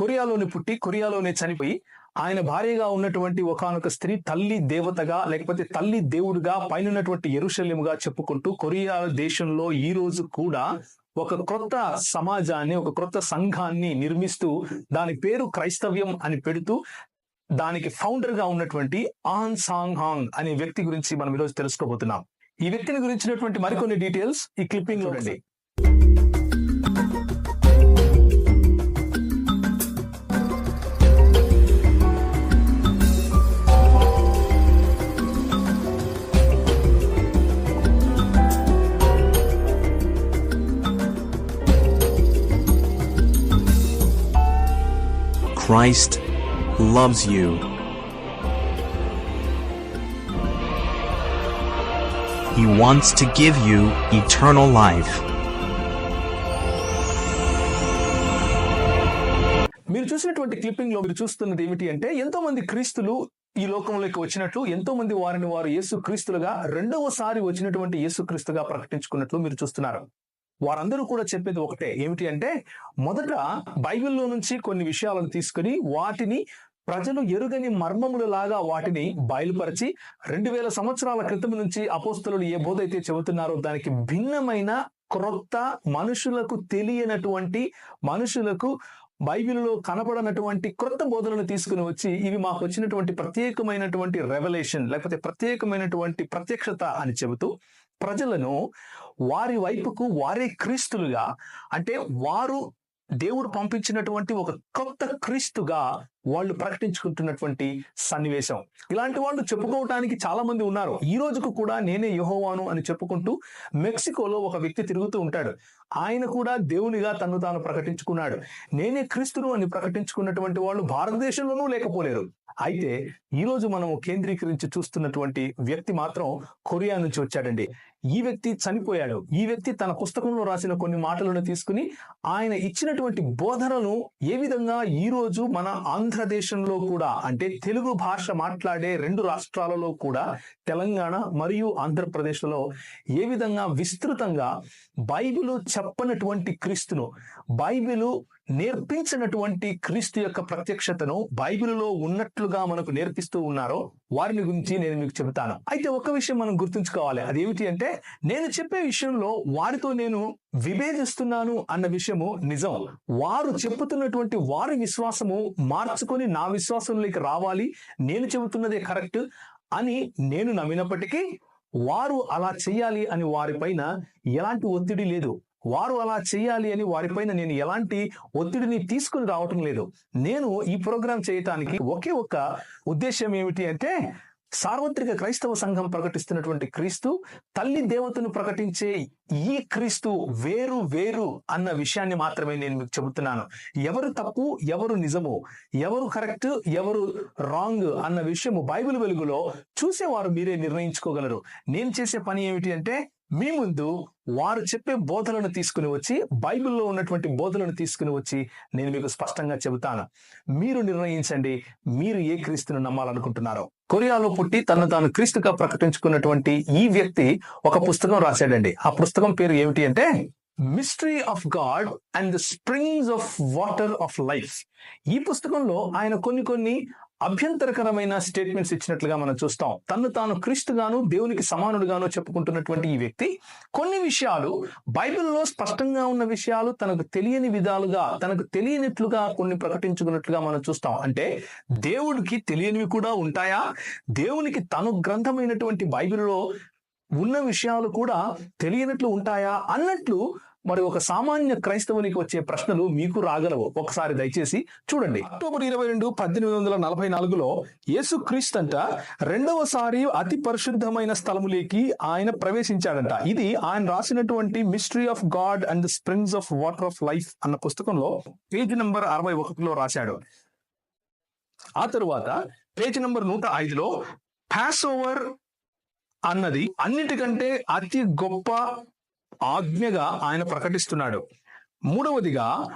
కొరియాలోని పుట్టి కొరియాలోనే చనిపోయి ఆయన భార్యగా ఉన్నటువంటి ఒకానొక స్త్రీ తల్లి దేవతగా లేకపోతే తల్లి దేవుడుగా పైనటువంటి ఎరుశల్యముగా చెప్పుకుంటూ కొరియా దేశంలో ఈ రోజు కూడా ఒక క్రొత్త సమాజాన్ని ఒక క్రొత్త సంఘాన్ని నిర్మిస్తూ దాని పేరు క్రైస్తవ్యం అని పెడుతూ దానికి ఫౌండర్గా ఉన్నటువంటి ఆన్ సాంగ్ హాంగ్ అనే వ్యక్తి గురించి మనం ఈరోజు తెలుసుకోబోతున్నాం. ఈ వ్యక్తిని గురించినటువంటి మరికొన్ని డీటెయిల్స్ ఈ క్లిప్పింగ్ చూడండి. Christ loves you. He wants to give you eternal life. మీరు చూసినటువంటి క్లిప్పింగ్లో మీరు చూస్తున్నది ఏమిటి అంటే ఎంతో మంది క్రీస్తులు ఈ లోకంలోకి వచ్చినట్లు ఎంతో మంది వారిని వారు యేసు క్రీస్తులుగా రెండవసారి వచ్చినటువంటి యేసు క్రీస్తుగా ప్రకటించుకున్నట్లు మీరు చూస్తున్నారు వారందరూ కూడా చెప్పేది ఒకటే ఏమిటి అంటే మొదట బైబిల్లో నుంచి కొన్ని విషయాలను తీసుకుని వాటిని ప్రజలు ఎరుగని మర్మముల లాగా వాటిని బయలుపరిచి రెండు వేల సంవత్సరాల క్రితం నుంచి అపోస్తులు ఏ బోధ అయితే చెబుతున్నారో దానికి భిన్నమైన క్రొత్త మనుషులకు తెలియనటువంటి మనుషులకు బైబిల్లో కనపడనటువంటి క్రొత్త బోధనలు తీసుకుని వచ్చి ఇవి మాకు వచ్చినటువంటి ప్రత్యేకమైనటువంటి రెవల్యూషన్ లేకపోతే ప్రత్యేకమైనటువంటి ప్రత్యక్షత అని చెబుతూ ప్రజలను వారి వైపుకు వారే క్రీస్తులుగా. అంటే వారు దేవుడు పంపించినటువంటి ఒక కొత్త క్రీస్తుగా వాళ్ళు ప్రకటించుకుంటున్నటువంటి సన్నివేశం. ఇలాంటి వాళ్ళు చెప్పుకోవటానికి చాలా మంది ఉన్నారు. ఈ రోజుకు కూడా నేనే యహోవాను అని చెప్పుకుంటూ మెక్సికోలో ఒక వ్యక్తి తిరుగుతూ ఉంటాడు. ఆయన కూడా దేవునిగా తను తాను ప్రకటించుకున్నాడు. నేనే క్రీస్తును అని ప్రకటించుకున్నటువంటి వాళ్ళు భారతదేశంలోనూ లేకపోలేరు. అయితే ఈరోజు మనం కేంద్రీకరించి చూస్తున్నటువంటి వ్యక్తి మాత్రం కొరియా నుంచి వచ్చాడండి. ఈ వ్యక్తి చనిపోయాడు. ఈ వ్యక్తి తన పుస్తకంలో రాసిన కొన్ని మాటలను తీసుకుని ఆయన ఇచ్చినటువంటి బోధనను ఏ విధంగా ఈ రోజు మన ఆంధ్రదేశంలో కూడా అంటే తెలుగు భాష మాట్లాడే రెండు రాష్ట్రాలలో కూడా తెలంగాణ మరియు ఆంధ్రప్రదేశ్లో ఏ విధంగా విస్తృతంగా బైబిలు చెప్పనటువంటి క్రీస్తును బైబిలు నేర్పించినటువంటి క్రీస్తు యొక్క ప్రత్యక్షతను బైబిల్లో ఉన్నట్లుగా మనకు నేర్పిస్తూ ఉన్నారో వారిని గురించి నేను మీకు చెబుతాను. అయితే ఒక విషయం మనం గుర్తుంచుకోవాలి. అదేమిటి అంటే నేను చెప్పే విషయంలో వారితో నేను విభేదిస్తున్నాను అన్న విషయము నిజం. వారు చెప్పుతున్నటువంటి వారి విశ్వాసము మార్చుకొని నా విశ్వాసంలోకి రావాలి. నేను చెబుతున్నదే కరెక్ట్ అని నేను నమ్మినప్పటికీ వారు అలా చేయాలి అని వారిపైన ఎలాంటి ఒత్తిడి లేదు. వారు అలా చేయాలి అని వారిపైన నేను ఎలాంటి ఒత్తిడిని తీసుకుని రావటం లేదు. నేను ఈ ప్రోగ్రాం చేయటానికి ఒకే ఒక్క ఉద్దేశం ఏమిటి అంటే సార్వత్రిక క్రైస్తవ సంఘం ప్రకటిస్తున్నటువంటి క్రీస్తు తల్లి దేవతను ప్రకటించే ఈ క్రీస్తు వేరు వేరు అన్న విషయాన్ని మాత్రమే నేను మీకు చెబుతున్నాను. ఎవరు తప్పు ఎవరు నిజము ఎవరు కరెక్ట్ ఎవరు రాంగ్ అన్న విషయము బైబిల్ వెలుగులో చూసేవారు మీరే నిర్ణయించుకోగలరు. నేను చేసే పని ఏమిటి అంటే మీ ముందు వారు చెప్పే బోధలను తీసుకుని వచ్చి బైబిల్లో ఉన్నటువంటి బోధలను తీసుకుని వచ్చి నేను మీకు స్పష్టంగా చెబుతాను. మీరు నిర్ణయించండి మీరు ఏ క్రీస్తును నమ్మాలనుకుంటున్నారో. కొరియాలో పుట్టి తను తాను క్రీస్తుగా ప్రకటించుకున్నటువంటి ఈ వ్యక్తి ఒక పుస్తకం రాశాడండి. ఆ పుస్తకం పేరు ఏమిటి అంటే mystery of God and the springs of water of life ఈ పుస్తకంలో ఆయన కొన్ని కొన్ని అభ్యంతరకరమైన స్టేట్మెంట్స్ ఇచ్చినట్లుగా మనం చూస్తాం. తను తాను క్రీస్తుగాను దేవునికి సమానుడుగాను చెప్పుకుంటున్నటువంటి ఈ వ్యక్తి కొన్ని విషయాలు బైబిల్లో స్పష్టంగా ఉన్న విషయాలు తనకు తెలియని విధాలుగా తనకు తెలియనట్లుగా కొన్ని ప్రకటించుకున్నట్లుగా మనం చూస్తాం. అంటే దేవుడికి తెలియనివి కూడా ఉంటాయా? దేవునికి తను గ్రంథమైనటువంటి బైబిల్లో ఉన్న విషయాలు కూడా తెలియనట్లు ఉంటాయా? అన్నట్లు మరి ఒక సామాన్య క్రైస్తవునికి వచ్చే ప్రశ్నలు మీకు రాగలవు. ఒకసారి దయచేసి చూడండి. అక్టోబర్ ఇరవై రెండు పద్దెనిమిది వందల నలభై నాలుగులో యేసు అంట రెండవసారి అతి పరిశుద్ధమైన స్థలములోకి ఆయన ప్రవేశించాడంట. ఇది ఆయన రాసినటువంటి mystery of God and the springs of water of life అన్న పుస్తకంలో పేజ్ నంబర్ అరవై ఒకటిలో రాశాడు. ఆ తరువాత పేజ్ నంబర్ నూట ఐదులో పాస్ ఓవర్ అన్నది అన్నిటికంటే అతి గొప్ప ఆజ్ఞగా ఆయన ప్రకటిస్తున్నాడు. మూడవదిగా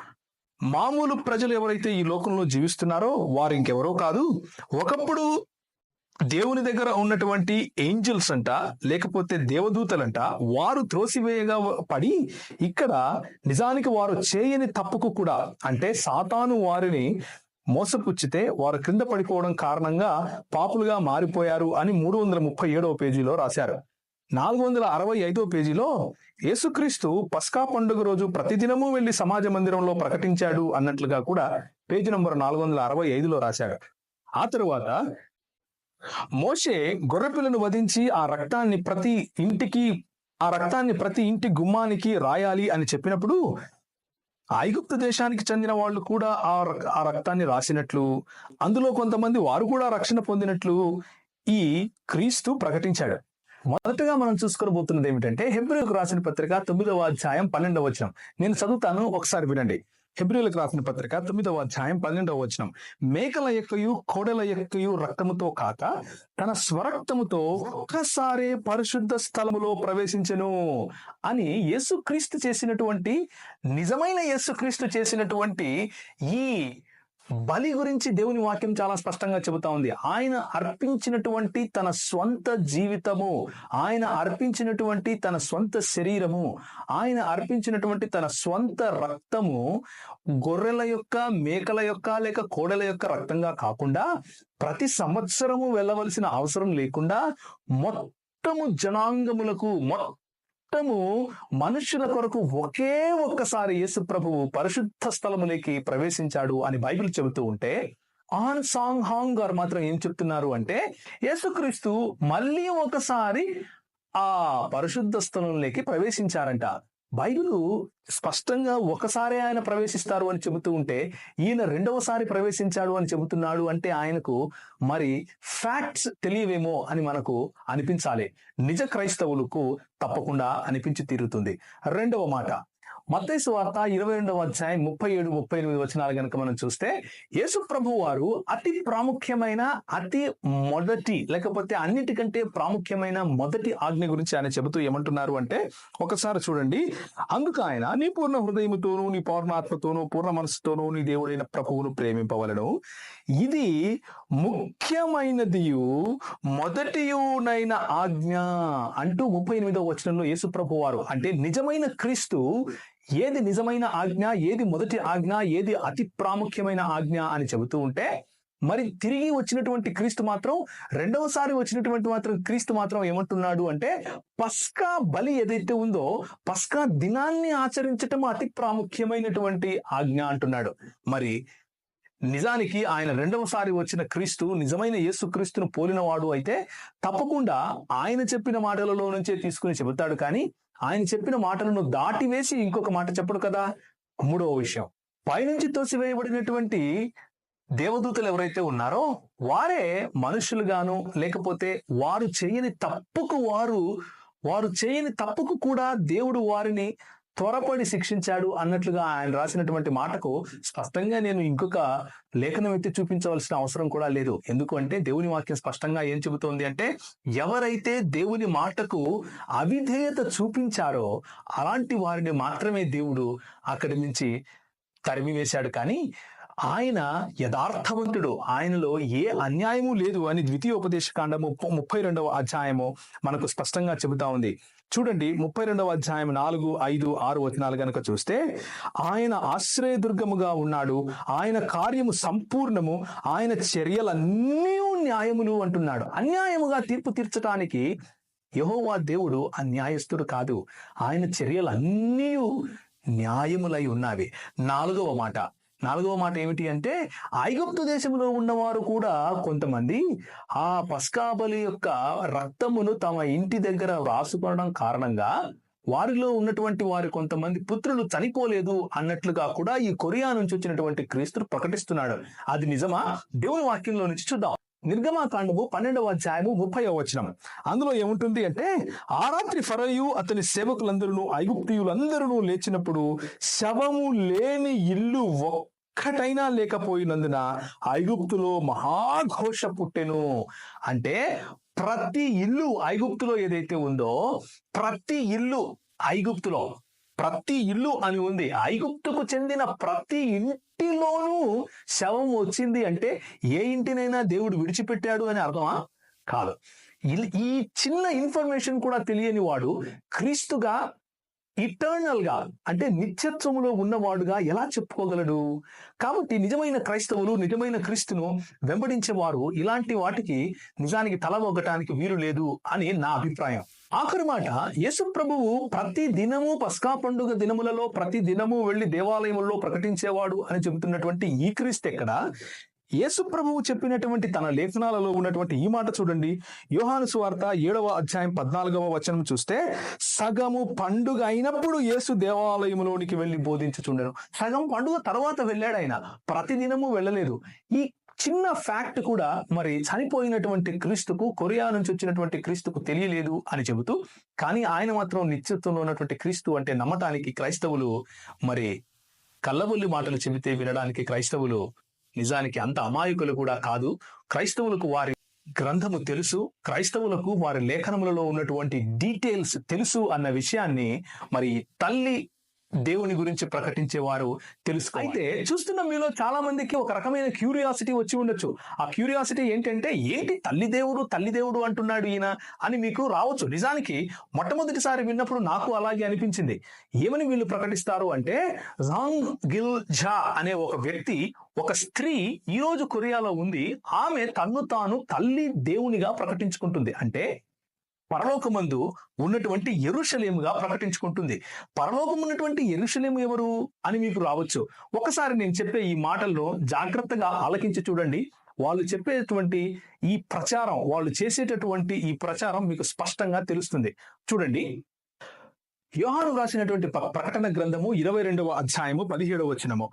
మామూలు ప్రజలు ఎవరైతే ఈ లోకంలో జీవిస్తున్నారో వారు ఇంకెవరో కాదు ఒకప్పుడు దేవుని దగ్గర ఉన్నటువంటి ఏంజల్స్ అంట లేకపోతే దేవదూతలంట వారు త్రోసివేయగా పడి ఇక్కడ నిజానికి వారు చేయని తప్పుకు కూడా అంటే సాతాను వారిని మోసపుచ్చితే వారు క్రింద పడిపోవడం కారణంగా పాపులుగా మారిపోయారు అని మూడు వందల ముప్పై ఏడవ పేజీలో రాశారు. నాలుగు వందల అరవై ఐదో పేజీలో యేసుక్రీస్తు పస్కా పండుగ రోజు ప్రతిదినము వెళ్ళి సమాజ మందిరంలో ప్రకటించాడు అన్నట్లుగా కూడా పేజీ నంబర్ నాలుగు వందల అరవై ఐదులో రాశాడు ఆ తరువాత మోషే గొర్రెపిల్లను వధించి ఆ రక్తాన్ని ప్రతి ఇంటికి ఆ రక్తాన్ని ప్రతి ఇంటి గుమ్మానికి రాయాలి అని చెప్పినప్పుడు ఐగుప్తు దేశానికి చెందిన వాళ్ళు కూడా ఆ రక్- ఆ రక్తాన్ని రాసినట్లు అందులో కొంతమంది వారు కూడా రక్షణ పొందినట్లు ఈ క్రీస్తు ప్రకటించాడు. మొదటగా మనం చూసుకోబోతున్నది ఏమిటంటే హెబ్రిలకు రాసిన పత్రిక తొమ్మిదవ అధ్యాయం పన్నెండవ వచనం. నేను చదువుతాను ఒకసారి వినండి. హెబ్రిలకు రాసిన పత్రిక తొమ్మిదవ అధ్యాయం పన్నెండవ వచనం. మేకల యొక్కయు కోడెల యొక్కయు రక్తముతో కాక తన స్వరక్తముతో ఒక్కసారే పరిశుద్ధ స్థలములో ప్రవేశించెను అని యేసుక్రీస్తు చేసినటువంటి నిజమైన యేసుక్రీస్తు చేసినటువంటి ఈ బలి గురించి దేవుని వాక్యం చాలా స్పష్టంగా చెబుతా ఉంది. ఆయన అర్పించినటువంటి తన స్వంత జీవితము ఆయన అర్పించినటువంటి తన స్వంత శరీరము ఆయన అర్పించినటువంటి తన స్వంత రక్తము గొర్రెల యొక్క మేకల యొక్క లేక కోడెల యొక్క రక్తంగా కాకుండా ప్రతి సంవత్సరము వెళ్ళవలసిన అవసరం లేకుండా మొత్తము జనాంగములకు మొత్తము మనుషుల కొరకు ఒకే ఒక్కసారి యేసు ప్రభువు పరిశుద్ధ స్థలములోకి ప్రవేశించాడు అని బైబిల్ చెబుతూ ఉంటే ఆన్ సాంగ్ హాంగ్ గారు మాత్రం ఏం చెప్తున్నారు అంటే యేసుక్రీస్తు మళ్ళీ ఒకసారి ఆ పరిశుద్ధ స్థలంలోకి ప్రవేశించారంట. బైబిల్ స్పష్టంగా ఒకసారి ఆయన ప్రవేశిస్తారు అని చెబుతూ ఉంటే ఈయన రెండవసారి ప్రవేశించాడు అని చెబుతున్నాడు అంటే ఆయనకు మరి ఫ్యాక్ట్స్ తెలియవేమో అని మనకు అనిపించాలి. నిజ క్రైస్తవులకు తప్పకుండా అనిపించి తీరుతుంది. రెండవ మాట మత్తైసు వార్త ఇరవై రెండవ అధ్యాయం ముప్పై ఏడు ముప్పై ఎనిమిది వచనాలు కనుక మనం చూస్తే యేసు ప్రభు వారు అతి ప్రాముఖ్యమైన అతి మొదటి లేకపోతే అన్నిటికంటే ప్రాముఖ్యమైన మొదటి ఆజ్ఞ గురించి ఆయన చెబుతూ ఏమంటున్నారు అంటే ఒకసారి చూడండి. అందుకు ఆయన నీ పూర్ణ హృదయముతోనూ నీ పూర్ణాత్మతోనూ పూర్ణ మనసుతోనూ నీ దేవుడైన ప్రభువును ప్రేమింపవలను. ఇది ముఖ్యమైనదియు మొదటియునైన ఆజ్ఞ అంటూ ముప్పై ఎనిమిదవ వచనంలో యేసుప్రభు వారు. అంటే నిజమైన క్రీస్తు ఏది నిజమైన ఆజ్ఞ ఏది మొదటి ఆజ్ఞ ఏది అతి ప్రాముఖ్యమైన ఆజ్ఞ అని చెబుతూ ఉంటే మరి తిరిగి వచ్చినటువంటి క్రీస్తు మాత్రం రెండవసారి వచ్చినటువంటి మాత్రం క్రీస్తు మాత్రం ఏమంటున్నాడు అంటే పస్కా బలి ఏదైతే ఉందో పస్కా దినాన్ని ఆచరించటం అతి ప్రాముఖ్యమైనటువంటి ఆజ్ఞ అంటున్నాడు. మరి నిజానికి ఆయన రెండవసారి వచ్చిన క్రీస్తు నిజమైన యేసు క్రీస్తును పోలినవాడు అయితే తప్పకుండా ఆయన చెప్పిన మాటలలో నుంచే తీసుకుని చెబుతాడు. కానీ ఆయన చెప్పిన మాటలను దాటివేసి ఇంకొక మాట చెప్పడు కదా? మూడవ విషయం. పైనుంచి తోసివేయబడినటువంటి దేవదూతలు ఎవరైతే ఉన్నారో వారే మనుషులుగాను లేకపోతే వారు చేయని తప్పుకు వారు వారు చేయని తప్పుకు కూడా దేవుడు వారిని త్వరపడి శిక్షించాడు అన్నట్లుగా ఆయన రాసినటువంటి మాటకు స్పష్టంగా నేను ఇంకొక లేఖనం ఎత్తి చూపించవలసిన అవసరం కూడా లేదు. ఎందుకు అంటే దేవుని వాక్యం స్పష్టంగా ఏం చెబుతోంది అంటే ఎవరైతే దేవుని మాటకు అవిధేయత చూపించారో అలాంటి వారిని మాత్రమే దేవుడు అక్కడి నుంచి తరిమివేశాడు. కానీ ఆయన యథార్థవంతుడు. ఆయనలో ఏ అన్యాయము లేదు అని ద్వితీయ ఉపదేశకాండము ముప్పై రెండవ అధ్యాయము మనకు స్పష్టంగా చెబుతా ఉంది. చూడండి ముప్పై రెండవ అధ్యాయం నాలుగు ఐదు ఆరు వచనాలు కనుక చూస్తే ఆయన ఆశ్రయదుర్గముగా ఉన్నాడు ఆయన కార్యము సంపూర్ణము ఆయన చర్యలన్నీ న్యాయములు అంటున్నాడు. అన్యాయముగా తీర్పు తీర్చడానికి యహోవా దేవుడు అన్యాయస్తుడు కాదు. ఆయన చర్యలన్నీ న్యాయములై ఉన్నవి. నాలుగవ మాట నాలుగవ మాట ఏమిటి అంటే ఐగుప్తు దేశంలో ఉన్నవారు కూడా కొంతమంది ఆ పస్కాబలి యొక్క రక్తమును తమ ఇంటి దగ్గర రాసుకోవడం కారణంగా వారిలో ఉన్నటువంటి వారి కొంతమంది పుత్రులు చనిపోలేదు అన్నట్లుగా కూడా ఈ కొరియా నుంచి వచ్చినటువంటి క్రీస్తులు ప్రకటిస్తున్నాడు. అది నిజమా? దేవుని వాక్యంలో నుంచి చూద్దాం. నిర్గమాకాండము పన్నెండవ అధ్యాయము ముప్పై వచనం. అందులో ఏముంటుంది అంటే ఆ రాత్రి ఫరయు అతని సేవకులందరూ ఐగుప్తియులందరూ లేచినప్పుడు శవము లేని ఇల్లు ఒక్కటైనా లేకపోయినందున ఐగుప్తులో మహాఘోష పుట్టెను. అంటే ప్రతి ఇల్లు ఐగుప్తులో ఏదైతే ఉందో ప్రతి ఇల్లు ఐగుప్తులో ప్రతి ఇల్లు అని ఉంది. ఐగుప్తుకు చెందిన ప్రతి ఇంటిలోనూ శవం వచ్చింది అంటే ఏ ఇంటినైనా దేవుడు విడిచిపెట్టాడు అని అర్థమా? కాదు. ఈ చిన్న ఇన్ఫర్మేషన్ కూడా తెలియని వాడు క్రీస్తుగా ఇటర్నల్గా అంటే నిత్యత్వములో ఉన్నవాడుగా ఎలా చెప్పుకోగలడు? కాబట్టి నిజమైన క్రైస్తవులు నిజమైన క్రీస్తును వెంబడించేవారు ఇలాంటి వాటికి నిజానికి తల ఒగ్గటానికి వీలు లేదు అని నా అభిప్రాయం. ఆఖరి మాట యేసు ప్రభువు ప్రతి దినము పస్కా పండుగ దినములలో ప్రతి దినము వెళ్ళి దేవాలయంలో ప్రకటించేవాడు అని చెబుతున్నటువంటి ఈ క్రీస్తు ఎక్కడ? యేసు ప్రభువు చెప్పినటువంటి తన లేఖనాలలో ఉన్నటువంటి ఈ మాట చూడండి. యోహాను సువార్త ఏడవ అధ్యాయం పద్నాలుగవ వచనం చూస్తే సగము పండుగ అయినప్పుడు యేసు దేవాలయములోనికి వెళ్ళి బోధించుచుండెను. సగం పండుగ తర్వాత వెళ్ళాడు ఆయన. ప్రతిదినము వెళ్ళలేదు. ఈ చిన్న ఫ్యాక్ట్ కూడా మరి చనిపోయినటువంటి క్రీస్తుకు కొరియా నుంచి వచ్చినటువంటి క్రీస్తుకు తెలియలేదు అని చెబుతూ కానీ ఆయన మాత్రం నిత్యత్వంలో ఉన్నటువంటి క్రీస్తు అంటే నమ్మటానికి క్రైస్తవులు మరి కళ్ళబొల్లి మాటలు చెబితే వినడానికి క్రైస్తవులు నిజానికి అంత అమాయకులు కూడా కాదు. క్రైస్తవులకు వారి గ్రంథము తెలుసు. క్రైస్తవులకు వారి లేఖనములలో ఉన్నటువంటి డీటెయిల్స్ తెలుసు అన్న విషయాన్ని మరి తల్లి దేవుని గురించి ప్రకటించే వారు అయితే చూస్తున్న మీలో చాలా మందికి ఒక రకమైన క్యూరియాసిటీ వచ్చి ఉండొచ్చు. ఆ క్యూరియాసిటీ ఏంటంటే ఏంటి తల్లి దేవుడు తల్లి దేవుడు అంటున్నాడు ఈయన? అని మీకు రావచ్చు. నిజానికి మొట్టమొదటిసారి విన్నప్పుడు నాకు అలాగే అనిపించింది. ఏమని వీళ్ళు ప్రకటిస్తారు అంటే రాంగ్ గిల్ ఝా అనే ఒక వ్యక్తి ఒక స్త్రీ ఈ రోజు కొరియాలో ఉంది. ఆమె తన్ను తాను తల్లి దేవునిగా ప్రకటించుకుంటుంది. అంటే పరలోకమందు ఉన్నటువంటి ఎరుషలేముగా ప్రకటించుకుంటుంది. పరలోకం ఉన్నటువంటి ఎరుషలేము ఎవరు అని మీకు రావచ్చు. ఒకసారి నేను చెప్పే ఈ మాటల్లో జాగ్రత్తగా ఆలకించి చూడండి. వాళ్ళు చెప్పేటువంటి ఈ ప్రచారం వాళ్ళు చేసేటటువంటి ఈ ప్రచారం మీకు స్పష్టంగా తెలుస్తుంది. చూడండి. యోహాను రాసినటువంటి ప్రకటన గ్రంథము ఇరవై రెండవ అధ్యాయము పదిహేడవ వచనము.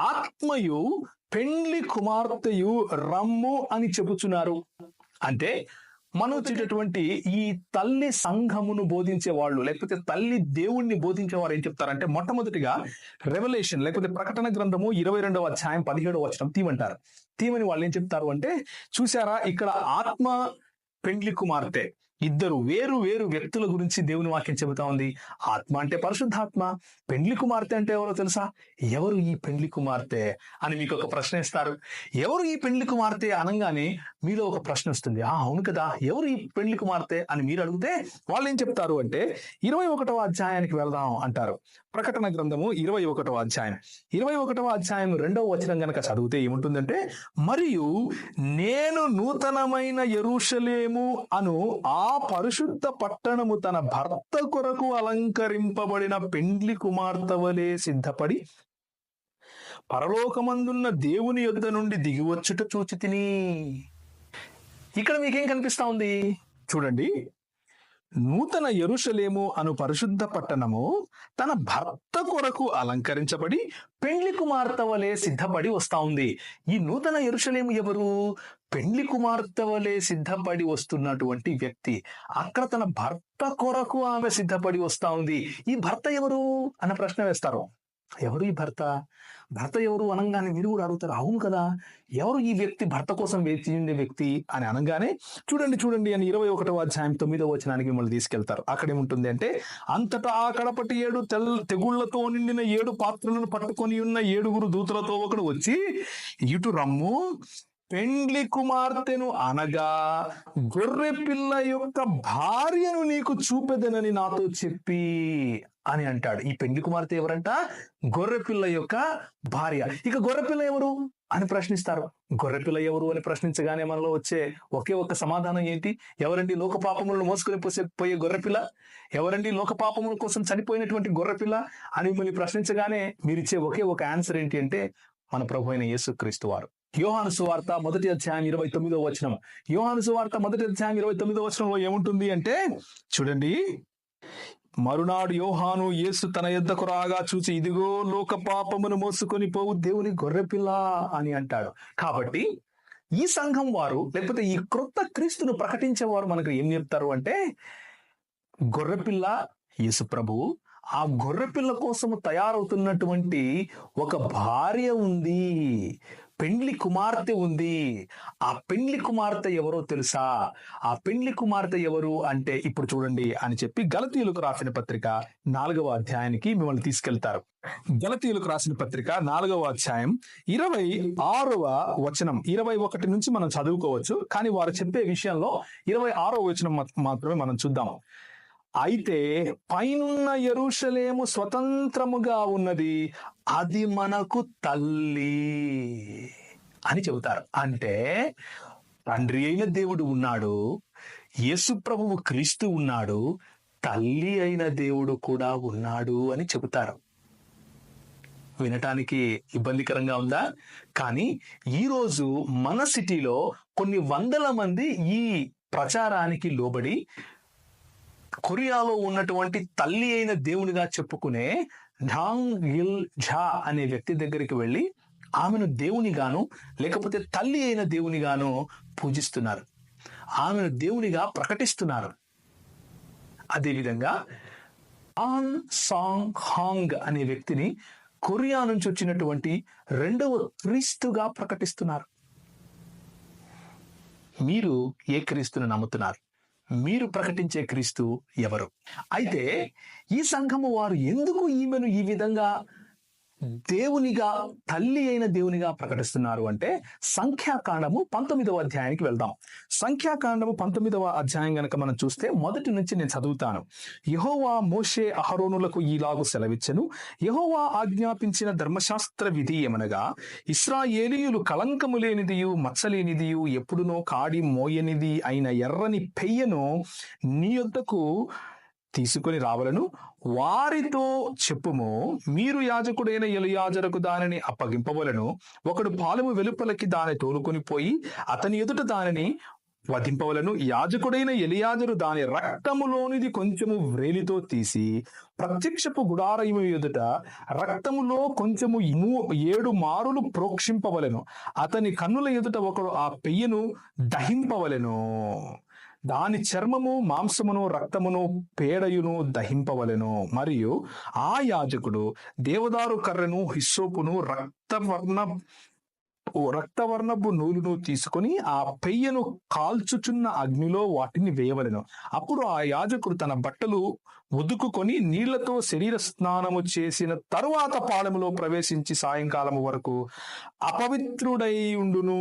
ఆత్మయు పెండ్లి కుమార్తెయు రమ్ము అని చెబుతున్నారు. అంటే మనం వచ్చేటటువంటి ఈ తల్లి సంఘమును బోధించే వాళ్ళు లేకపోతే తల్లి దేవుణ్ణి బోధించే వారు ఏం చెప్తారంటే మొట్టమొదటిగా రెవల్యూషన్ లేకపోతే ప్రకటన గ్రంథము ఇరవై రెండవ అధ్యాయం పదిహేడవ వచనం తీమంటారు తీమని వాళ్ళు ఏం చెప్తారు అంటే చూసారా ఇక్కడ ఆత్మ పెండ్లి కుమార్తె. ఇద్దరు వేరు వేరు వ్యక్తుల గురించి దేవుని వాక్యం చెబుతా ఉంది. ఆత్మ అంటే పరిశుద్ధాత్మ పెండ్లి కుమార్తె అంటే ఎవరో తెలుసా? ఎవరు ఈ పెండ్లి కుమార్తె అని మీకు ఒక ప్రశ్న ఇస్తారు. ఎవరు ఈ పెండ్లి కుమార్తె అనగానే మీలో ఒక ప్రశ్న వస్తుంది. ఆ అవును కదా ఎవరు ఈ పెండ్లి కుమార్తె అని మీరు అడిగితే వాళ్ళు ఏం చెప్తారు అంటే ఇరవై ఒకటవ అధ్యాయానికి వెళ్దాం అంటారు. ప్రకటన గ్రంథము ఇరవై ఒకటవ అధ్యాయం. ఇరవై ఒకటవ అధ్యాయం రెండవ వచనం గనక చదివితే ఏముంటుందంటే మరియు నేను నూతనమైన ఎరుషలేము అను ఆ పరిశుద్ధ పట్టణము తన భర్త కొరకు అలంకరింపబడిన పెండ్లి కుమార్తె వలె సిద్ధపడి పరలోకమందున్న దేవుని యొద్ద నుండి దిగివచ్చుట చూచి తిని ఇక్కడ మీకేం కనిపిస్తా ఉంది? చూడండి నూతన ఎరుషలేము అను పరిశుద్ధ పట్టణము తన భర్త కొరకు అలంకరించబడి పెండ్లి కుమార్తె వలె సిద్ధపడి వస్తా ఉంది. ఈ నూతన ఎరుషలేము ఎవరు? పెండ్లి కుమార్తె వలె సిద్ధపడి వస్తున్నటువంటి వ్యక్తి. అక్కడ తన భర్త కొరకు ఆమె సిద్ధపడి వస్తా ఉంది. ఈ భర్త ఎవరు? అన్న ప్రశ్న వేస్తారు. ఎవరు ఈ భర్త? భర్త ఎవరు అనగానే మీరు కూడా అడుగుతారు. అవును కదా ఎవరు ఈ వ్యక్తి భర్త కోసం వేచి ఉండే వ్యక్తి అని అనగానే చూడండి చూడండి అని ఇరవై ఒకటవ అధ్యాయం తొమ్మిదవ వచనానికి మిమ్మల్ని తీసుకెళ్తారు. అక్కడ ఏముంటుంది అంటే అంతటా ఆ కడపటి ఏడు తెల్ల తెగుళ్ళతో నిండిన ఏడు పాత్రలను పట్టుకొని ఉన్న ఏడుగురు దూతలతో ఒకడు వచ్చి ఇటు రమ్ము పెండ్లి కుమార్తెను అనగా గొర్రె పిల్ల యొక్క భార్యను నీకు చూపెదనని నాతో చెప్పి అని అంటాడు. ఈ పెండ్లి కుమార్తె ఎవరంట? గొర్రె పిల్ల యొక్క భార్య. ఇక గొర్రె పిల్ల ఎవరు? అని ప్రశ్నిస్తారు. గొర్రెపిల్ల ఎవరు అని ప్రశ్నించగానే మనలో వచ్చే ఒకే ఒక్క సమాధానం ఏంటి? ఎవరండి లోక పాపములను మోసుకొని పోసే పోయే గొర్రెపిల్ల ఎవరండి లోక పాపముల కోసం చనిపోయినటువంటి గొర్రె పిల్ల? అని మిమ్మల్ని ప్రశ్నించగానే మీరు ఇచ్చే ఒకే ఒక ఆన్సర్ ఏంటి అంటే మన ప్రభు అయిన యేసుక్రీస్తు వారు. యోహాను సువార్త మొదటి అధ్యాయం ఇరవై తొమ్మిదో వచనం. యోహాను సువార్త మొదటి అధ్యాయం ఇరవై తొమ్మిదో వచనంలో ఏముంటుంది అంటే చూడండి. మరునాడు యోహాను యేసు తన యొద్దకు రాగా చూసి ఇదిగో లోక పాపమును మోసుకొని పోవు దేవుని గొర్రెపిల్ల అని అంటాడు. కాబట్టి ఈ సంఘం వారు లేకపోతే ఈ క్రొత్త క్రీస్తును ప్రకటించేవారు మనకు ఏం చెప్తారు అంటే గొర్రెపిల్ల యేసు ప్రభువు ఆ గొర్రెపిల్ల కోసము తయారవుతున్నటువంటి ఒక భార్య ఉంది. పెండ్లి కుమార్తె ఉంది. ఆ పెండ్లి కుమార్తె ఎవరో తెలుసా? ఆ పెండ్లి కుమార్తె ఎవరు అంటే ఇప్పుడు చూడండి అని చెప్పి గలతీయులకు రాసిన పత్రిక నాలుగవ అధ్యాయానికి మిమ్మల్ని తీసుకెళ్తారు. గలతీయులకు రాసిన పత్రిక నాలుగవ అధ్యాయం ఇరవై ఆరవ వచనం. ఇరవై ఒకటి నుంచి మనం చదువుకోవచ్చు కానీ వారు చెప్పే విషయంలో ఇరవై ఆరవ వచనం మాత్రమే మనం చూద్దాం. అయితే పైనున్న ఎరుషలేము స్వతంత్రముగా ఉన్నది. అది మనకు తల్లి అని చెబుతారు. అంటే తండ్రి అయిన దేవుడు ఉన్నాడు. యేసు ప్రభువు క్రీస్తు ఉన్నాడు. తల్లి అయిన దేవుడు కూడా ఉన్నాడు అని చెబుతారు. వినటానికి ఇబ్బందికరంగా ఉందా? కానీ ఈరోజు మన సిటీలో కొన్ని వందల మంది ఈ ప్రచారానికి లోబడి కొరియాలో ఉన్నటువంటి తల్లి అయిన దేవునిగా చెప్పుకునే ఢాంగ్ గిల్ ఝా అనే వ్యక్తి దగ్గరికి వెళ్ళి ఆమెను దేవునిగాను లేకపోతే తల్లి అయిన దేవునిగాను పూజిస్తున్నారు. ఆమెను దేవునిగా ప్రకటిస్తున్నారు. అదేవిధంగా ఆన్ సాంగ్ హాంగ్ అనే వ్యక్తిని కొరియా నుంచి వచ్చినటువంటి రెండవ క్రీస్తుగా ప్రకటిస్తున్నారు. మీరు ఏ క్రీస్తును నమ్ముతున్నారు? మీరు ప్రకటించే క్రీస్తు ఎవరు? అయితే ఈ సంఘము వారు ఎందుకు ఈమెను ఈ విధంగా దేవునిగా తల్లి అయిన దేవునిగా ప్రకటిస్తున్నారు అంటే సంఖ్యాకాండము పంతొమ్మిదవ అధ్యాయానికి వెళ్దాం. సంఖ్యాకాండము పంతొమ్మిదవ అధ్యాయం గనక మనం చూస్తే మొదటి నుంచి నేను చదువుతాను. యహోవా మోషే అహరోనులకు ఈలాగు సెలవిచ్చెను. యహోవా ఆజ్ఞాపించిన ధర్మశాస్త్ర విధి ఏమనగా ఇస్రాయేలీయులు కళంకము లేనిదియు మచ్చలేనిదియు ఎప్పుడునో కాడి మోయనిది అయిన ఎర్రని పెయ్యను నీ యొద్దకు తీసుకొని రావలను. వారితో చెప్పుము మీరు యాజకుడైన ఎలియాజరకు దానిని అప్పగింపవలను. ఒకడు పాలము వెలుపలకి దాని తోలుకొని పోయి అతని ఎదుట దానిని వధింపవలను. యాజకుడైన ఎలియాజరు దాని రక్తములోనిది కొంచెము వ్రేలితో తీసి ప్రత్యక్షపు గుడారయము ఎదుట రక్తములో కొంచెము ఏడు మారులు ప్రోక్షింపవలెను. అతని కన్నుల ఎదుట ఒకడు ఆ పెయ్యను దహింపవలను. దాని చర్మము మాంసమును రక్తమును పేడయును దహింపవలెను. మరియు ఆ యాజకుడు దేవదారు కర్రెను హిస్సోపును రక్తవర్ణ రక్తవర్ణపు నూలును తీసుకొని ఆ పెయ్యను కాల్చుచున్న అగ్నిలో వాటిని వేయవలెను. అప్పుడు ఆ యాజకుడు తన బట్టలు ఉదుకుకొని నీళ్ళతో శరీర స్నానము చేసిన తరువాత పాలెములో ప్రవేశించి సాయంకాలము వరకు అపవిత్రుడై ఉండును.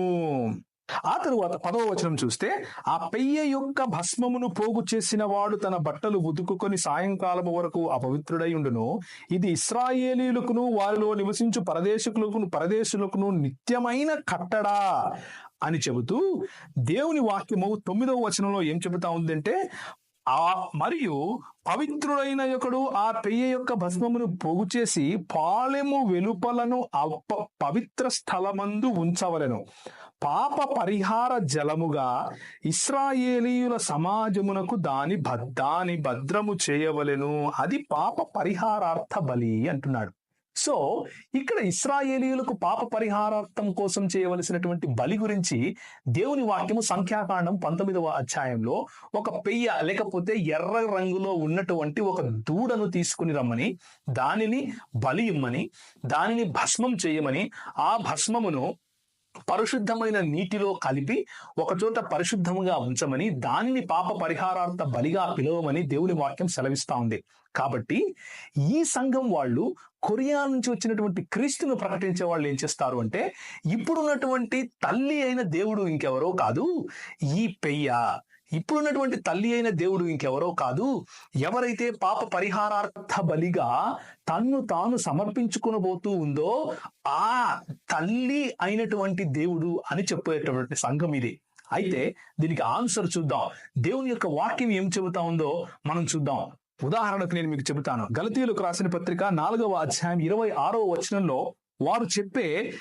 ఆ తరువాత పదవ వచనం చూస్తే ఆ పెయ్య యొక్క భస్మమును పోగు చేసిన వాడు తన బట్టలు ఉతుకుకొని సాయంకాలము వరకు అపవిత్రుడై ఉండును. ఇది ఇస్రాయేలీలకును వారిలో నివసించు పరదేశకులకు పరదేశులకును నిత్యమైన కట్టడా అని చెబుతూ దేవుని వాక్యము తొమ్మిదవ వచనంలో ఏం చెబుతా ఉందంటే ఆ మరియు పవిత్రుడైన ఒకడు ఆ పెయ్య యొక్క భస్మమును పోగు చేసి పాలెము వెలుపలను అప పవిత్ర స్థలమందు ఉంచవలెను. పాప పరిహార జలముగా ఇస్రాయేలీయుల సమాజమునకు దాని భ- దాని భద్రము చేయవలెను. అది పాప పరిహారార్థ బలి అంటున్నాడు. సో ఇక్కడ ఇస్రాయేలీయులకు పాప పరిహారార్థం కోసం చేయవలసినటువంటి బలి గురించి దేవుని వాక్యము సంఖ్యాకాండం పంతొమ్మిదవ అధ్యాయంలో ఒక పెయ్య లేకపోతే ఎర్ర రంగులో ఉన్నటువంటి ఒక దూడను తీసుకుని రమ్మని దానిని బలి ఇమ్మని దానిని భస్మం చేయమని ఆ భస్మమును పరిశుద్ధమైన నీటిలో కలిపి ఒకచోట పరిశుద్ధముగా ఉంచమని దానిని పాప పరిహారార్థ బలిగా పిలవమని దేవుని వాక్యం సెలవిస్తా ఉంది. కాబట్టి ఈ సంఘం వాళ్ళు కొరియా నుంచి వచ్చినటువంటి క్రీస్తును ప్రకటించే వాళ్ళు ఏం చేస్తారు అంటే ఇప్పుడున్నటువంటి తల్లి అయిన దేవుడు ఇంకెవరో కాదు ఈ పెయ్య. ఇప్పుడున్నటువంటి తల్లి అయిన దేవుడు ఇంకెవరో కాదు. ఎవరైతే పాప పరిహారార్థ బలిగా తన్ను తాను సమర్పించుకునబోతూ ఉందో ఆ తల్లి అయినటువంటి దేవుడు అని చెప్పేటటువంటి సంఘం ఇది. అయితే దీనికి ఆన్సర్ చూద్దాం. దేవుని యొక్క వాక్యం ఏం చెబుతా ఉందో మనం చూద్దాం. ఉదాహరణకు నేను మీకు చెబుతాను. గలతీయులకు రాసిన పత్రిక నాలుగవ అధ్యాయం ఇరవై ఆరో వచనంలో వారు చెప్పే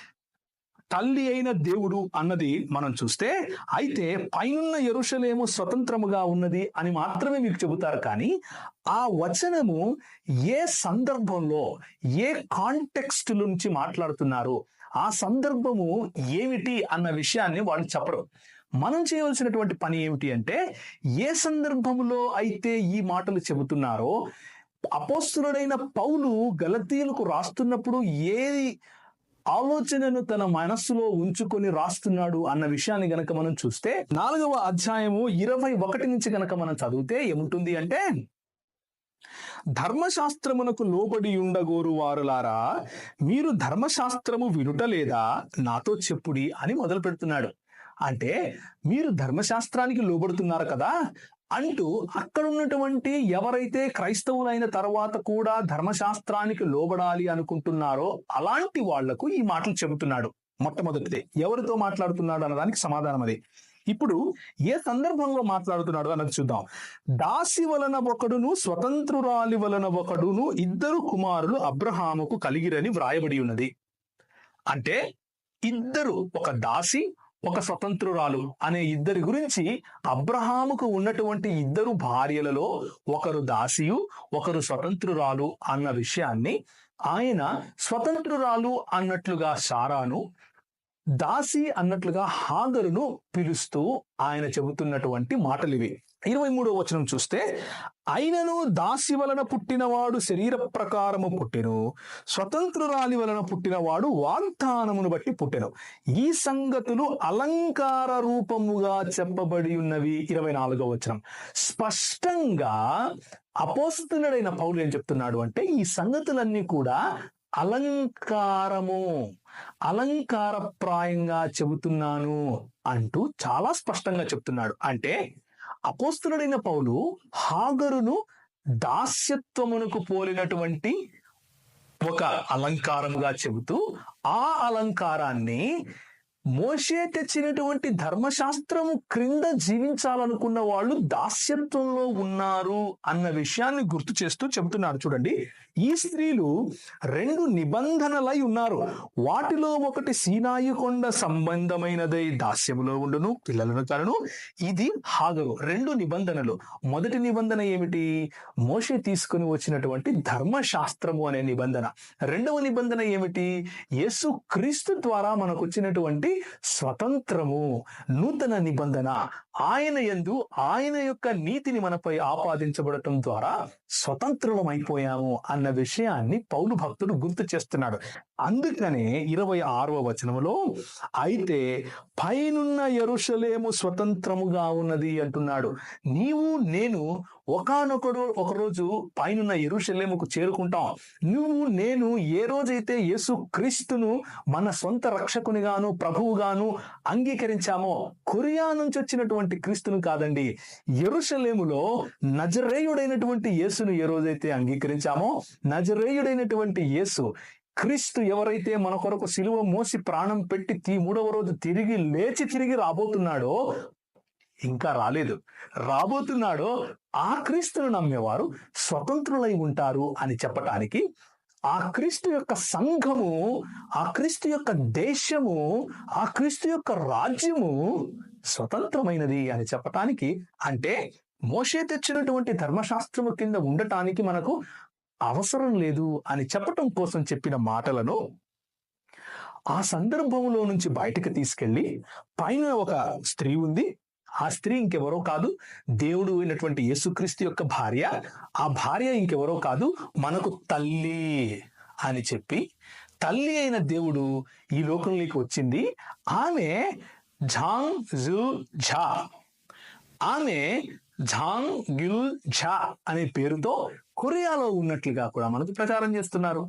తల్లి అయిన దేవుడు అన్నది మనం చూస్తే అయితే పైనున్న ఎరుషలేము స్వతంత్రముగా ఉన్నది అని మాత్రమే మీకు చెబుతారు కానీ ఆ వచనము ఏ సందర్భంలో ఏ కాంటెక్స్ట్ నుంచి మాట్లాడుతున్నారు ఆ సందర్భము ఏమిటి అన్న విషయాన్ని వాళ్ళు చెప్పరు. మనం చేయవలసినటువంటి పని ఏమిటి అంటే ఏ సందర్భంలో అయితే ఈ మాటలు చెబుతున్నారో అపోస్తుడైన పౌలు గలతీయులకు రాస్తున్నప్పుడు ఏది ఆలోచనను తన మనస్సులో ఉంచుకొని రాస్తున్నాడు అన్న విషయాన్ని గనక మనం చూస్తే నాలుగవ అధ్యాయము ఇరవై ఒకటి నుంచి గనక మనం చదివితే ఏముంటుంది అంటే ధర్మశాస్త్రమునకు లోబడి ఉండగోరు వారులారా మీరు ధర్మశాస్త్రము వినుట లేదా నాతో చెప్పుడి అని మొదలు పెడుతున్నాడు అంటే మీరు ధర్మశాస్త్రానికి లోబడుతున్నారు కదా అంటూ అక్కడ ఉన్నటువంటి ఎవరైతే క్రైస్తవులైన తర్వాత కూడా ధర్మశాస్త్రానికి లోబడాలి అనుకుంటున్నారో అలాంటి వాళ్ళకు ఈ మాటలు చెబుతున్నాడు మొట్టమొదటిదే. ఎవరితో మాట్లాడుతున్నాడు అన్నదానికి సమాధానం అది. ఇప్పుడు ఏ సందర్భంలో మాట్లాడుతున్నాడు అన్నది చూద్దాం. దాసి వలన ఒకడును స్వతంత్రురాలి వలన ఒకడును ఇద్దరు కుమారులు అబ్రహాముకు కలిగిరని వ్రాయబడి ఉన్నది. అంటే ఇద్దరు ఒక దాసి ఒక స్వతంత్రురాలు అనే ఇద్దరి గురించి అబ్రహాముకు ఉన్నటువంటి ఇద్దరు భార్యలలో ఒకరు దాసియు ఒకరు స్వతంత్రురాలు అన్న విషయాన్ని ఆయన స్వతంత్రురాలు అన్నట్లుగా సారాను దాసి అన్నట్లుగా హాగరును పిలుస్తూ ఆయన చెబుతున్నటువంటి మాటలు ఇవి ఇరవై మూడో వచనం చూస్తే అయినను దాసి వలన పుట్టినవాడు శరీర ప్రకారము పుట్టెను స్వతంత్రురాలి వలన పుట్టినవాడు వాగ్దానమును బట్టి పుట్టెను. ఈ సంగతులు అలంకార రూపముగా చెప్పబడి ఉన్నవి ఇరవై నాలుగో వచనం. స్పష్టంగా అపోస్తుడైన పౌలు ఏం చెప్తున్నాడు అంటే ఈ సంగతులన్నీ కూడా అలంకారము అలంకారప్రాయంగా చెబుతున్నాను అంటూ చాలా స్పష్టంగా చెప్తున్నాడు. అంటే అపోస్తుడైన పౌలు హాగరును దాస్యత్వమునకు పోలినటువంటి ఒక అలంకారముగా చెబుతూ ఆ అలంకారాన్ని మోషే తెచ్చినటువంటి ధర్మశాస్త్రము క్రింద జీవించాలనుకున్న వాళ్ళు దాస్యత్వంలో ఉన్నారు అన్న విషయాన్ని గుర్తు చేస్తూ చెబుతున్నారు. చూడండి ఈ స్త్రీలు రెండు నిబంధనలై ఉన్నారు. వాటిలో ఒకటి సీనాయి కొండ సంబంధమైనదై దాస్యములో ఉండును పిల్లలను కలను ఇది హాగరు రెండు నిబంధనలు. మొదటి నిబంధన ఏమిటి? మోషే తీసుకుని వచ్చినటువంటి ధర్మశాస్త్రము అనే నిబంధన. రెండవ నిబంధన ఏమిటి? యేసు క్రీస్తు ద్వారా మనకు వచ్చినటువంటి స్వతంత్రము నూతన నిబంధన ఆయన యందు ఆయన యొక్క నీతిని మనపై ఆపాదించబడటం ద్వారా స్వతంత్రం అయిపోయాము అన్న విషయాన్ని పౌలు భక్తుడు గుర్తు చేస్తున్నాడు. అందుకనే ఇరవై ఆరవ వచనములో అయితే పైనున్న ఎరుషలేము స్వతంత్రముగా ఉన్నది అంటున్నాడు. నీవు నేను ఒకానొకడు ఒకరోజు పైనున్న ఎరుషలేముకు చేరుకుంటాం. నువ్వు నేను ఏ రోజైతే యేసు క్రీస్తును మన సొంత రక్షకునిగాను ప్రభువుగాను అంగీకరించామో కొరియా నుంచి వచ్చినటువంటి క్రీస్తును కాదండి ఎరుషలేములో నజరేయుడైనటువంటి యేసును ఏ రోజైతే అంగీకరించామో నజరేయుడైనటువంటి యేసు క్రీస్తు ఎవరైతే మన కొరకు సిలువ మోసి ప్రాణం పెట్టి తీ మూడవ రోజు తిరిగి లేచి తిరిగి రాబోతున్నాడో ఇంకా రాలేదు. రాబోతున్నాడో ఆ క్రీస్తును నమ్మేవారు స్వతంత్రులై ఉంటారు అని చెప్పటానికి ఆ క్రీస్తు యొక్క సంఘము ఆ క్రీస్తు యొక్క దేశము ఆ క్రీస్తు యొక్క రాజ్యము స్వతంత్రమైనది అని చెప్పటానికి అంటే మోషే తెచ్చినటువంటి ధర్మశాస్త్రము కింద ఉండటానికి మనకు అవసరం లేదు అని చెప్పటం కోసం చెప్పిన మాటలను ఆ సందర్భంలో నుంచి బయటకు తీసుకెళ్ళి పైన ఒక స్త్రీ ఉంది. ఆ స్త్రీ ఇంకెవరో కాదు దేవుడు అయినటువంటి యేసుక్రీస్తు యొక్క భార్య. ఆ భార్య ఇంకెవరో కాదు మనకు తల్లి అని చెప్పి తల్లి అయిన దేవుడు ఈ లోకంలోకి వచ్చింది. ఆమె ఝాంగ్ జు ఝా ఆమె ఝాంగ్ గిల్ ఝా అనే పేరుతో కొరియాలో ఉన్నట్లుగా కూడా మనకు ప్రచారం చేస్తున్నారు.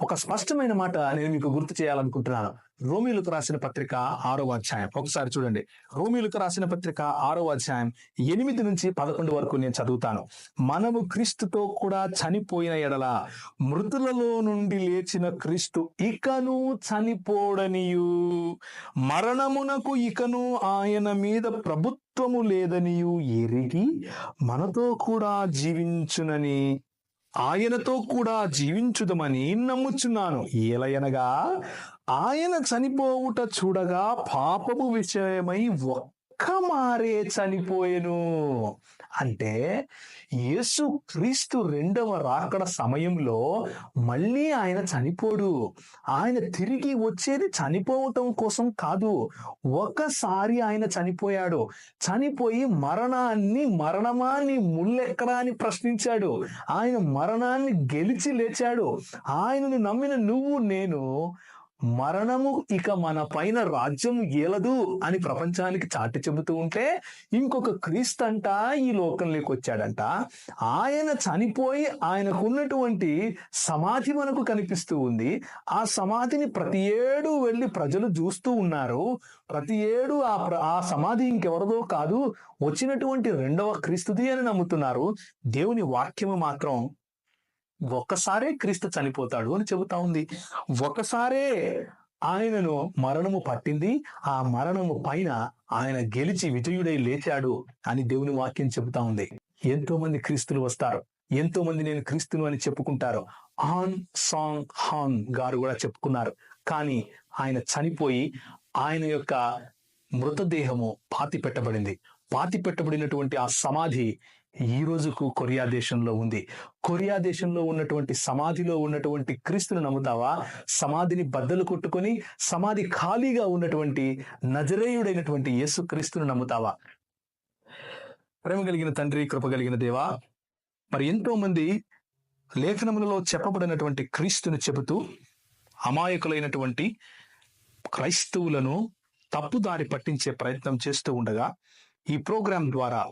ఒక స్పష్టమైన మాట నేను మీకు గుర్తు చేయాలనుకుంటున్నాను. రోమిలకు రాసిన పత్రిక ఆరో అధ్యాయం. ఒకసారి చూడండి. రోమిలకు రాసిన పత్రిక ఆరో అధ్యాయం ఎనిమిది నుంచి పదకొండు వరకు నేను చదువుతాను. మనము క్రీస్తుతో కూడా చనిపోయిన ఎడల మృతులలో నుండి లేచిన క్రీస్తు ఇకను చనిపోడనియు. మరణమునకు ఇకను ఆయన మీద ప్రభుత్వము లేదనియు ఎరిగి మనతో కూడా జీవించునని ఆయనతో కూడా జీవించుదమని నమ్ముచున్నాను. ఏలయనగా ఆయన చనిపోవుట చూడగా పాపము విషయమై ఒక్క మారే చనిపోయెను. అంటే యేసు క్రీస్తు రెండవ రాకడ సమయంలో మళ్ళీ ఆయన చనిపోడు. ఆయన తిరిగి వచ్చేది చనిపోవటం కోసం కాదు. ఒకసారి ఆయన చనిపోయాడు. చనిపోయి మరణాన్ని మరణమాన్ని ముళ్ళెక్కడా అని ప్రశ్నించాడు. ఆయన మరణాన్ని గెలిచి లేచాడు. ఆయనను నమ్మిన నువ్వు నేను మరణము ఇక మన పైన రాజ్యం ఏలదు అని ప్రపంచానికి చాటి చెబుతూ ఉంటే ఇంకొక క్రీస్తంట ఈ లోకంలోకి వచ్చాడంట. ఆయన చనిపోయి ఆయనకున్నటువంటి సమాధి మనకు కనిపిస్తూ ఉంది. ఆ సమాధిని ప్రతి ఏడు వెళ్ళి ప్రజలు చూస్తూ ఉన్నారు. ప్రతి ఏడు ఆ ప్ర- ఆ సమాధి ఇంకెవరిదో కాదు వచ్చినటువంటి రెండవ క్రీస్తుది అని నమ్ముతున్నారు. దేవుని వాక్యము మాత్రం ఒక్కసారే క్రీస్తు చనిపోతాడు అని చెబుతా ఉంది. ఒకసారే ఆయనను మరణము పట్టింది. ఆ మరణము పైన ఆయన గెలిచి విజయుడై లేచాడు అని దేవుని వాక్యం చెబుతా ఉంది. ఎంతో మంది క్రీస్తులు వస్తారు. ఎంతో మంది నేను క్రీస్తును అని చెప్పుకుంటారు. ఆన్ సాంగ్ హాన్ గారు కూడా చెప్పుకున్నారు. కానీ ఆయన చనిపోయి ఆయన యొక్క మృతదేహము పాతి పెట్టబడింది పాతి పెట్టబడినటువంటి ఆ సమాధి ఈ రోజుకు కొరియా దేశంలో ఉంది. కొరియా దేశంలో ఉన్నటువంటి సమాధిలో ఉన్నటువంటి క్రీస్తును నమ్ముతావా? సమాధిని బద్దలు కొట్టుకొని సమాధి ఖాళీగా ఉన్నటువంటి నజరేయుడైనటువంటి యేసు క్రీస్తును నమ్ముతావా? ప్రేమ కలిగిన తండ్రి కృప కలిగిన దేవా మరి ఎంతో మంది లేఖనములలో చెప్పబడినటువంటి క్రీస్తును చెబుతూ అమాయకులైనటువంటి క్రైస్తవులను తప్పుదారి పట్టించే ప్రయత్నం చేస్తూ ఉండగా ఈ ప్రోగ్రాం ద్వారా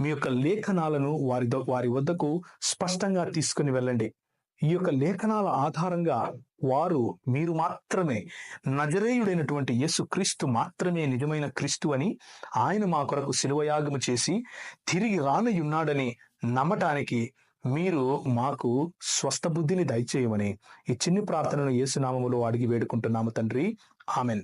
మీ యొక్క లేఖనాలను వారి ద- వారి వద్దకు స్పష్టంగా తీసుకుని వెళ్ళండి. ఈ యొక్క లేఖనాల ఆధారంగా వారు మీరు మాత్రమే నజరేయుడైనటువంటి యేసు క్రీస్తు మాత్రమే నిజమైన క్రీస్తు అని ఆయన మా కొరకు శిలువయాగము చేసి తిరిగి రానయున్నాడని నమ్మటానికి మీరు మాకు స్వస్థ బుద్ధిని దయచేయమని ఈ చిన్ని ప్రార్థనను యేసునామములో అడిగి వేడుకుంటున్నాము తండ్రి. ఆమెన్.